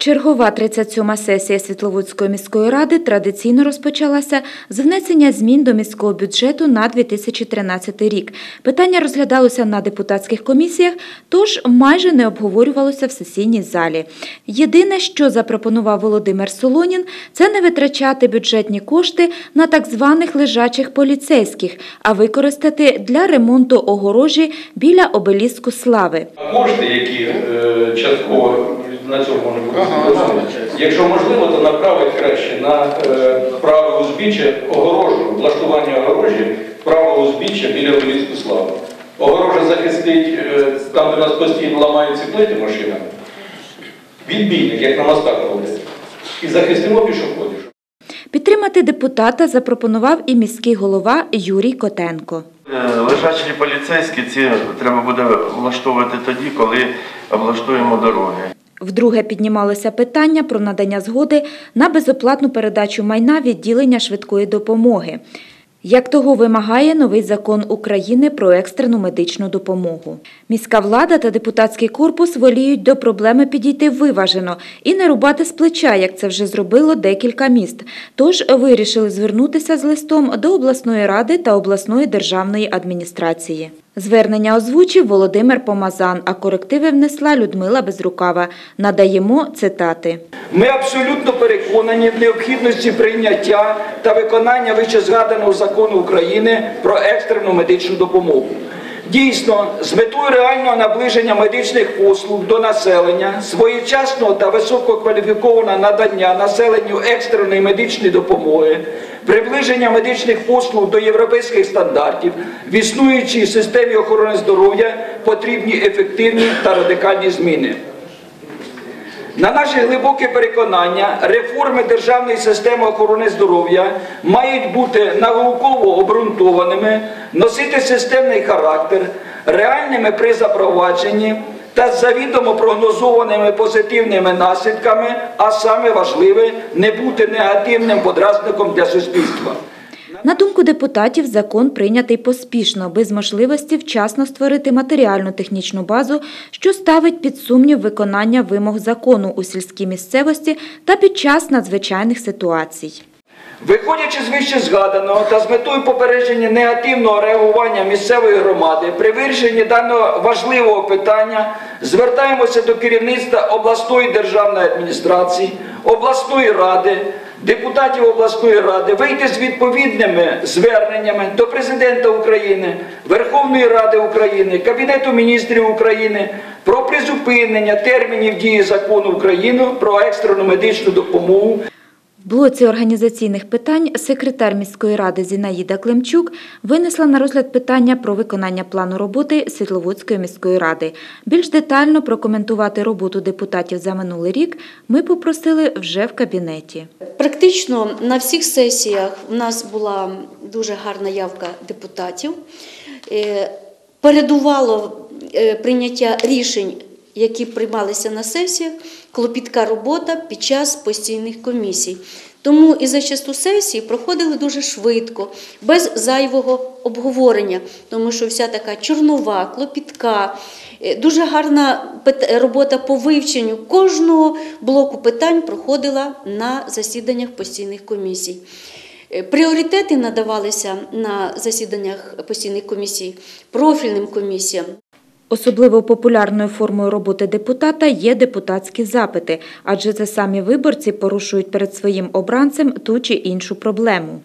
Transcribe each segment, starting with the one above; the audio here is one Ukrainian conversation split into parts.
Чергова 37-ма сесія Світловодської міської ради традиційно розпочалася з внесення змін до міського бюджету на 2013 рік. Питання розглядалося на депутатських комісіях, тож майже не обговорювалося в сесійній залі. Єдине, що запропонував Володимир Солонін, це не витрачати бюджетні кошти на так званих лежачих поліцейських, а використати для ремонту огорожі біля обеліску слави. Кошти, які е, частково на цьому можна використовувати, якщо можливо, то направити краще на е, праве узбіччя огорожу, влаштування огорожі, правого узбіччя біля обеліску слави. Огорожа захистить е, там, де нас постійно ламаються плити машина, відбійник, як на мостах роблять. І захистимо пішоходів. Підтримати депутата запропонував і міський голова Юрій Котенко. Е, Лежачі поліцейські ці треба буде влаштовувати тоді, коли облаштуємо дороги. Вдруге піднімалося питання про надання згоди на безоплатну передачу майна відділення швидкої допомоги. Як того вимагає новий закон України про екстрену медичну допомогу. Міська влада та депутатський корпус воліють до проблеми підійти виважено і не рубати з плеча, як це вже зробило декілька міст. Тож вирішили звернутися з листом до обласної ради та обласної державної адміністрації. Звернення озвучив Володимир Помазан, а корективи внесла Людмила Безрукава. Надаємо цитати. Ми абсолютно переконані в необхідності прийняття та виконання вищезгаданого закону України про екстрену медичну допомогу. Дійсно, з метою реального наближення медичних послуг до населення, своєчасного та висококваліфікованого надання населенню екстреної медичної допомоги, приближення медичних послуг до європейських стандартів в існуючій системі охорони здоров'я потрібні ефективні та радикальні зміни. На наше глибоке переконання, реформи державної системи охорони здоров'я мають бути науково обґрунтованими, носити системний характер, реальними при запровадженні та з завідомо прогнозованими позитивними наслідками, а саме важливе не бути негативним подразником для суспільства. На думку депутатів, закон прийнятий поспішно, без можливості вчасно створити матеріально-технічну базу, що ставить під сумнів виконання вимог закону у сільській місцевості та під час надзвичайних ситуацій. Виходячи з вище згаданого та з метою попередження негативного реагування місцевої громади при вирішенні даного важливого питання звертаємося до керівництва обласної державної адміністрації, обласної ради, депутатів обласної ради вийти з відповідними зверненнями до президента України, Верховної Ради України, Кабінету міністрів України про призупинення термінів дії закону України про екстрену медичну допомогу. В блоці організаційних питань секретар міської ради Зінаїда Климчук винесла на розгляд питання про виконання плану роботи Світловодської міської ради. Більш детально прокоментувати роботу депутатів за минулий рік ми попросили вже в кабінеті. Практично на всіх сесіях у нас була дуже гарна явка депутатів. Е, Передувало е, прийняття рішень, які приймалися на сесіях, клопітка робота під час постійних комісій. Тому і за часту сесії проходили дуже швидко, без зайвого обговорення, тому що вся така чорнова, клопітка, е, дуже гарна робота по вивченню кожного блоку питань проходила на засіданнях постійних комісій. Е, Пріоритети надавалися на засіданнях постійних комісій профільним комісіям. Особливо популярною формою роботи депутата є депутатські запити, адже це самі виборці порушують перед своїм обранцем ту чи іншу проблему.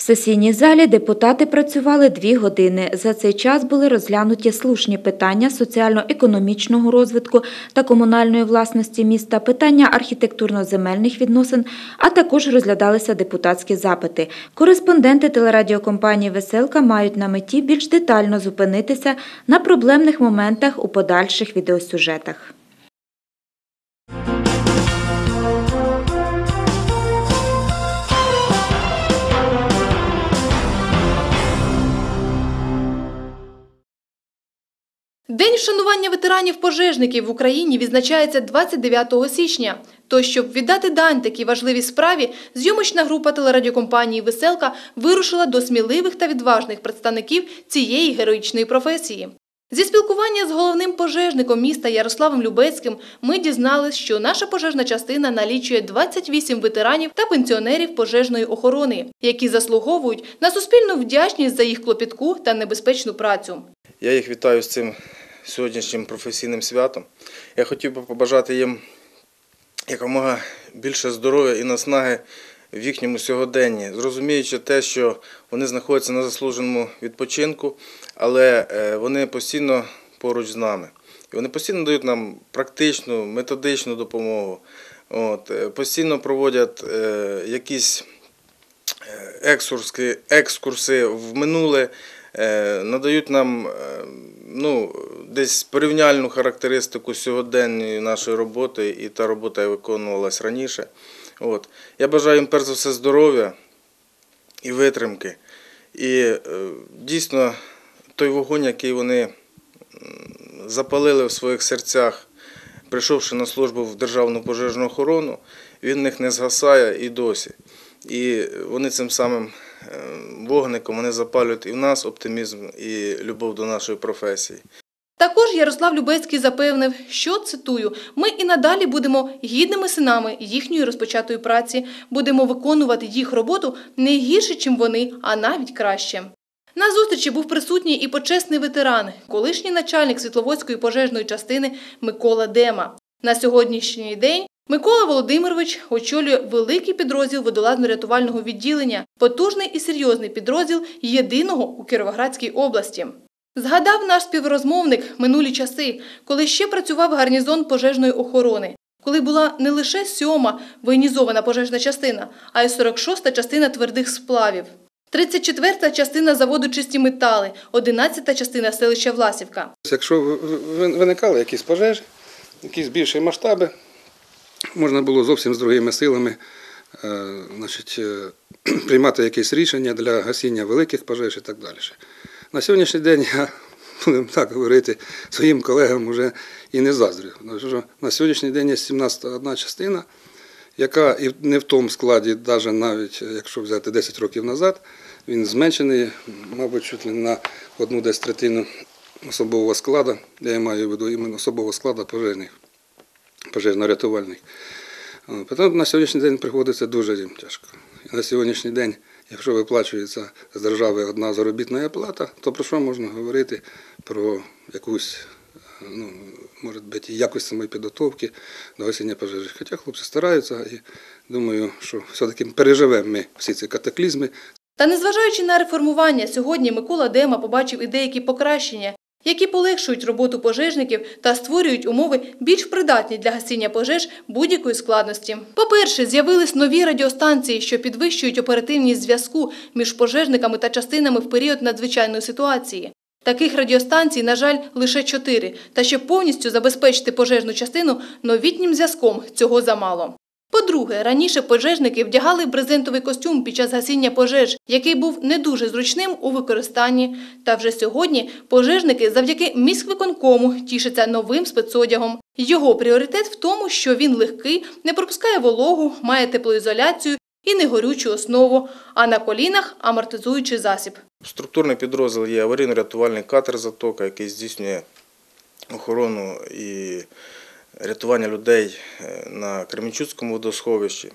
В сесійній залі депутати працювали дві години. За цей час були розглянуті слушні питання соціально-економічного розвитку та комунальної власності міста, питання архітектурно-земельних відносин, а також розглядалися депутатські запити. Кореспонденти телерадіокомпанії Веселка мають на меті більш детально зупинитися на проблемних моментах у подальших відеосюжетах. День вшанування ветеранів пожежників в Україні відзначається 29 січня. То, щоб віддати дань такій важливій справі, зйомочна група телерадіокомпанії Веселка вирушила до сміливих та відважних представників цієї героїчної професії. Зі спілкування з головним пожежником міста Ярославом Любецьким ми дізнались, що наша пожежна частина налічує 28 ветеранів та пенсіонерів пожежної охорони, які заслуговують на суспільну вдячність за їх клопітку та небезпечну працю. Я їх вітаю з цим сьогоднішнім професійним святом. Я хотів би побажати їм якомога більше здоров'я і наснаги в їхньому сьогоденні, зрозуміючи те, що вони знаходяться на заслуженому відпочинку, але е, вони постійно поруч з нами. І вони постійно дають нам практичну, методичну допомогу. От, е, постійно проводять е, якісь екскурси, в минуле, надають нам ну, десь порівняльну характеристику сьогоденної нашої роботи і та робота, виконувалась раніше. От. Я бажаю їм перш за все здоров'я і витримки. І е, дійсно той вогонь, який вони запалили в своїх серцях, прийшовши на службу в Державну пожежну охорону, він в них не згасає і досі. І вони цим самим вогником вони запалюють і в нас оптимізм, і любов до нашої професії. Також Ярослав Любецький запевнив, що цитую: ми і надалі будемо гідними синами їхньої розпочатої праці, будемо виконувати їх роботу не гірше, чим вони, а навіть краще. На зустрічі був присутній і почесний ветеран, колишній начальник Світловодської пожежної частини Микола Дема. На сьогоднішній день Микола Володимирович очолює великий підрозділ водолазно-рятувального відділення, потужний і серйозний підрозділ єдиного у Кіровоградській області. Згадав наш співрозмовник минулі часи, коли ще працював гарнізон пожежної охорони, коли була не лише сьома воєнізована пожежна частина, а й 46-та частина твердих сплавів. 34-та частина заводу чисті метали, 11-та частина селища Власівка. Якщо ви- ви- виникали якісь пожежі, якісь більші масштаби, можна було зовсім з другими силами е, значить, е, приймати якісь рішення для гасіння великих пожеж і так далі. На сьогоднішній день я, будемо так говорити, своїм колегам вже і не заздрю. На сьогоднішній день є 17 частина, яка і не в тому складі, навіть навіть якщо взяти 10 років назад, він зменшений, мабуть, чуть ли на одну десь третину особового складу, я маю в виду іменно особового складу пожежних, пожежно-рятувальних. О, Тому на сьогоднішній день приходиться дуже тяжко. На сьогоднішній день, якщо виплачується з держави одна заробітна плата, то про що можна говорити? Про якусь, ну, може бути, і самої підготовки до гасіння пожежі. Хоча хлопці стараються і думаю, що все-таки переживемо ми всі ці катаклізми, Та незважаючи на реформування, сьогодні Микола Дема побачив і деякі покращення, які полегшують роботу пожежників та створюють умови більш придатні для гасіння пожеж будь-якої складності. По-перше, з'явились нові радіостанції, що підвищують оперативність зв'язку між пожежниками та частинами в період надзвичайної ситуації. Таких радіостанцій, на жаль, лише чотири, та щоб повністю забезпечити пожежну частину новітнім зв'язком цього замало. По-друге, раніше пожежники вдягали брезентовий костюм під час гасіння пожеж, який був не дуже зручним у використанні. Та вже сьогодні пожежники завдяки міськвиконкому тішаться новим спецодягом. Його пріоритет в тому, що він легкий, не пропускає вологу, має теплоізоляцію і негорючу основу, а на колінах амортизуючий засіб. Структурний підрозділ є аварійно-рятувальний катер Затока, який здійснює охорону і рятування людей е, на Кременчуцькому водосховищі.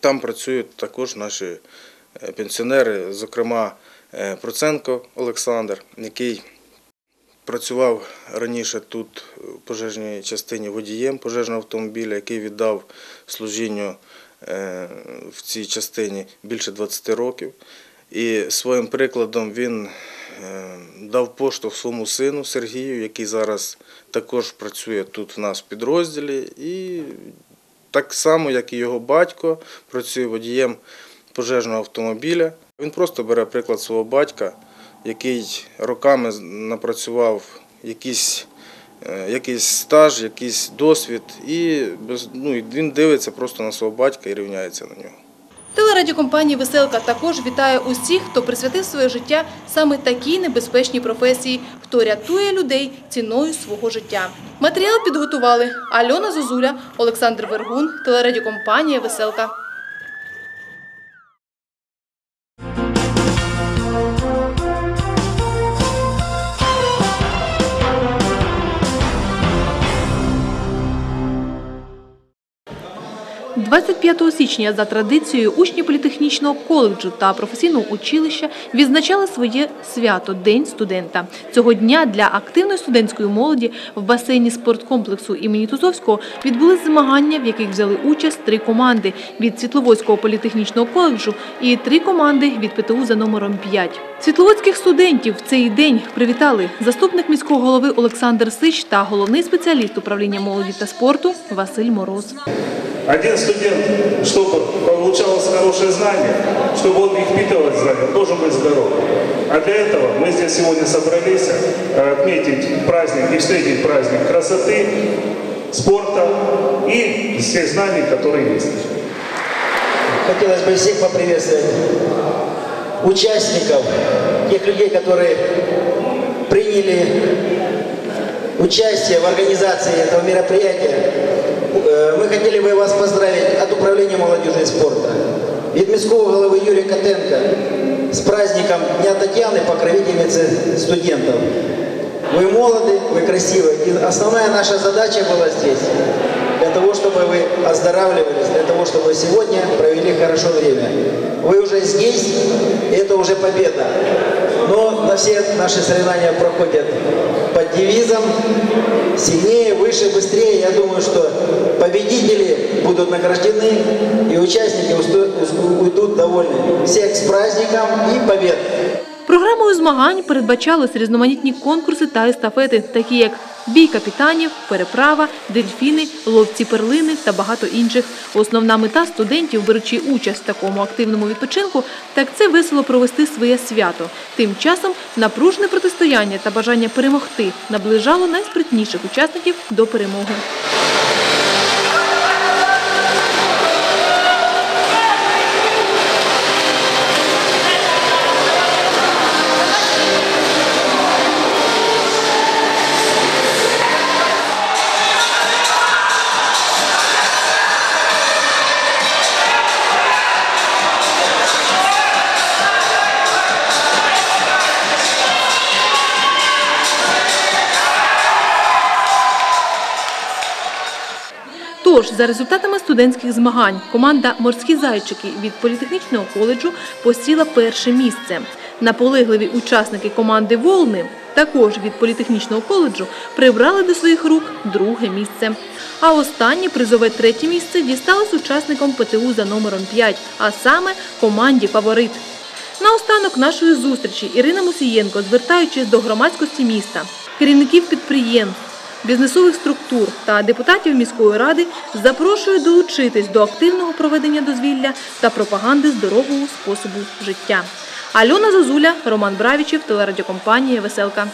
Там працюють також наші е, пенсіонери, зокрема е, Проценко Олександр, який працював раніше тут в пожежній частині водієм пожежного автомобіля, який віддав служінню в цій частині більше 20 років. І своїм прикладом він дав поштовх своєму сину Сергію, який зараз також працює тут в нас в підрозділі. І так само, як і його батько, працює водієм пожежного автомобіля. Він просто бере приклад свого батька, який роками напрацював якийсь, е, якийсь стаж, якийсь досвід, і без- ну, він дивиться просто на свого батька і рівняється на нього. Телерадіокомпанія Веселка також вітає усіх, хто присвятив своє життя саме такій небезпечній професії, хто рятує людей ціною свого життя. Матеріал підготували Альона Зозуля, Олександр Вергун, телерадіокомпанія Веселка. 25 січня за традицією учні політехнічного коледжу та професійного училища відзначали своє свято День студента. Цього дня для активної студентської молоді в басейні спорткомплексу імені Тузовського відбулись змагання, в яких взяли участь три команди від Світловодського політехнічного коледжу і три команди від ПТУ за номером 5. Світловодських студентів в цей день привітали заступник міського голови Олександр Сич та головний спеціаліст управління молоді та спорту Василь Мороз. Один студент, чтобы получалось хорошее знание, чтобы он не впитывал знания, он должен быть здоров. А для этого мы здесь сегодня собрались э, отметить праздник и встретить праздник красоты, спорта и всех знаний, которые есть. Хотелось бы всех поприветствовать участников, тех людей, которые приняли участие в организации этого мероприятия. Э, Мы хотели бы вас поздравить от Управления молодежи и спорта, від міського голови Юрия Котенко с праздником Дня Татьяны, покровительницы студентов. Вы молоды, вы красивы. И основная наша задача была здесь, для того, чтобы вы оздоравливались, для того, чтобы сегодня провели хорошо время. Вы уже здесь, и это уже победа. Но на все наши соревнования проходят под девизом «Сильнее, выше, быстрее». Я думаю, что победители будут награждены, и участники усто- уйдут довольны. Всех с праздником и побед! Програмою змагань передбачались різноманітні конкурси та естафети, такі як бій капітанів, переправа, дельфіни, ловці перлини та багато інших. Основна мета студентів, беручи участь в такому активному відпочинку, так це весело провести своє свято. Тим часом напружне протистояння та бажання перемогти наближало найспритніших учасників до перемоги. Тож, за результатами студентських змагань, команда Морські зайчики від політехнічного коледжу посіла перше місце. Наполегливі учасники команди Волни, також від політехнічного коледжу, прибрали до своїх рук друге місце. А останнє призове третє місце дісталось учасникам ПТУ за номером 5, а саме команді Фаворит. Наостанок нашої зустрічі Ірина Мусієнко, звертаючись до громадськості міста, керівників підприємств, бізнесових структур та депутатів міської ради, запрошує долучитись до активного проведення дозвілля та пропаганди здорового способу життя. Альона Зозуля, Роман Бравічів, телерадіокомпанія Веселка.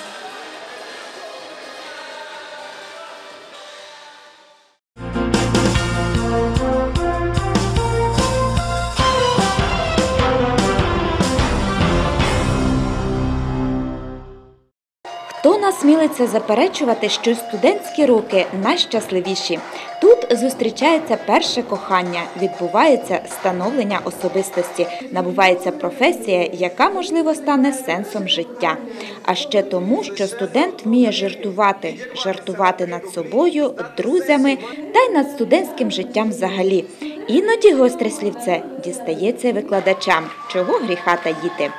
Хто насмілиться заперечувати, що студентські роки найщасливіші? Тут зустрічається перше кохання, відбувається становлення особистості, набувається професія, яка, можливо, стане сенсом життя. А ще тому, що студент вміє жартувати, жартувати над собою, друзями та й над студентським життям взагалі. Іноді гостре слівце дістається викладачам, чого гріха таїти.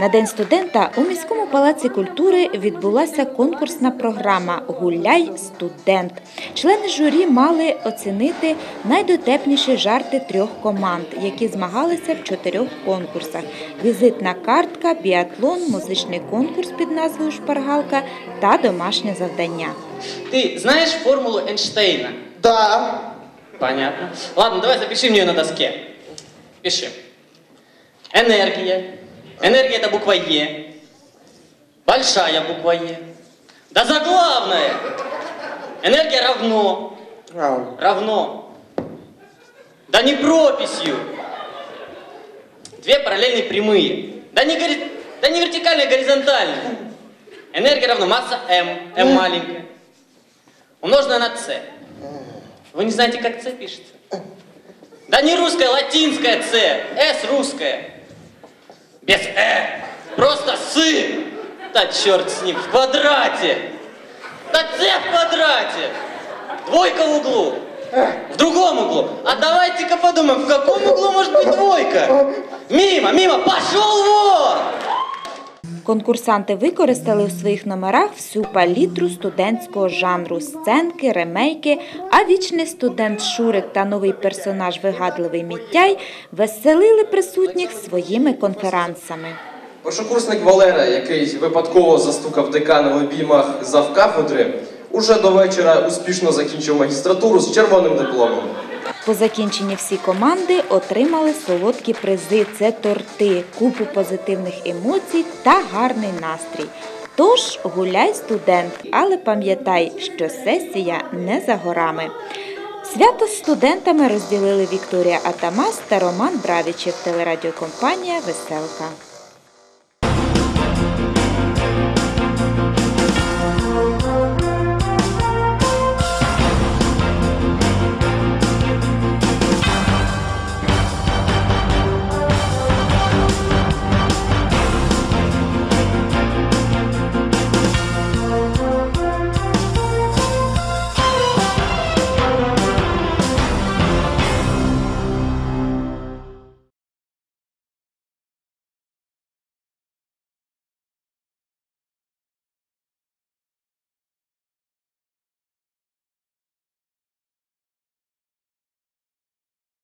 На День студента у міському палаці культури відбулася конкурсна програма Гуляй студент. Члени журі мали оцінити найдотепніші жарти трьох команд, які змагалися в чотирьох конкурсах: візитна картка, біатлон, музичний конкурс під назвою Шпаргалка та домашнє завдання. Ты знаешь формулу Эйнштейна? Да, Понятно. Ладно, давай запиши мне ее на доске. Пиши. Энергия. Энергия это буква Е. Большая буква Е. Да заглавная. Энергия равно. Равно. Да не прописью. Две параллельные прямые. Да не, гори- да не вертикальные, а горизонтальные. Энергия равно масса М. М маленькая. Умноженная на С. Вы не знаете, как С пишется? Да не русская, латинская С. С русская. Без Э. Просто С. Да черт с ним, в квадрате. Да С в квадрате. Двойка в углу. В другом углу. А давайте-ка подумаем, в каком углу может быть двойка? Мимо, мимо, пошел вон! Конкурсанти використали у своїх номерах всю палітру студентського жанру сценки, ремейки, а вічний студент Шурик та новий персонаж вигадливий Міттяй веселили присутніх своїми конферансами. Першокурсник Валера, який випадково застукав декана в обіймах завкафедри, уже до вечора успішно закінчив магістратуру з червоним дипломом. По закінченні всі команди отримали солодкі призи. Це торти, купу позитивних емоцій та гарний настрій. Тож гуляй, студент, але пам'ятай, що сесія не за горами. Свято з студентами розділили Вікторія Атамас та Роман Бравічев, телерадіокомпанія Веселка.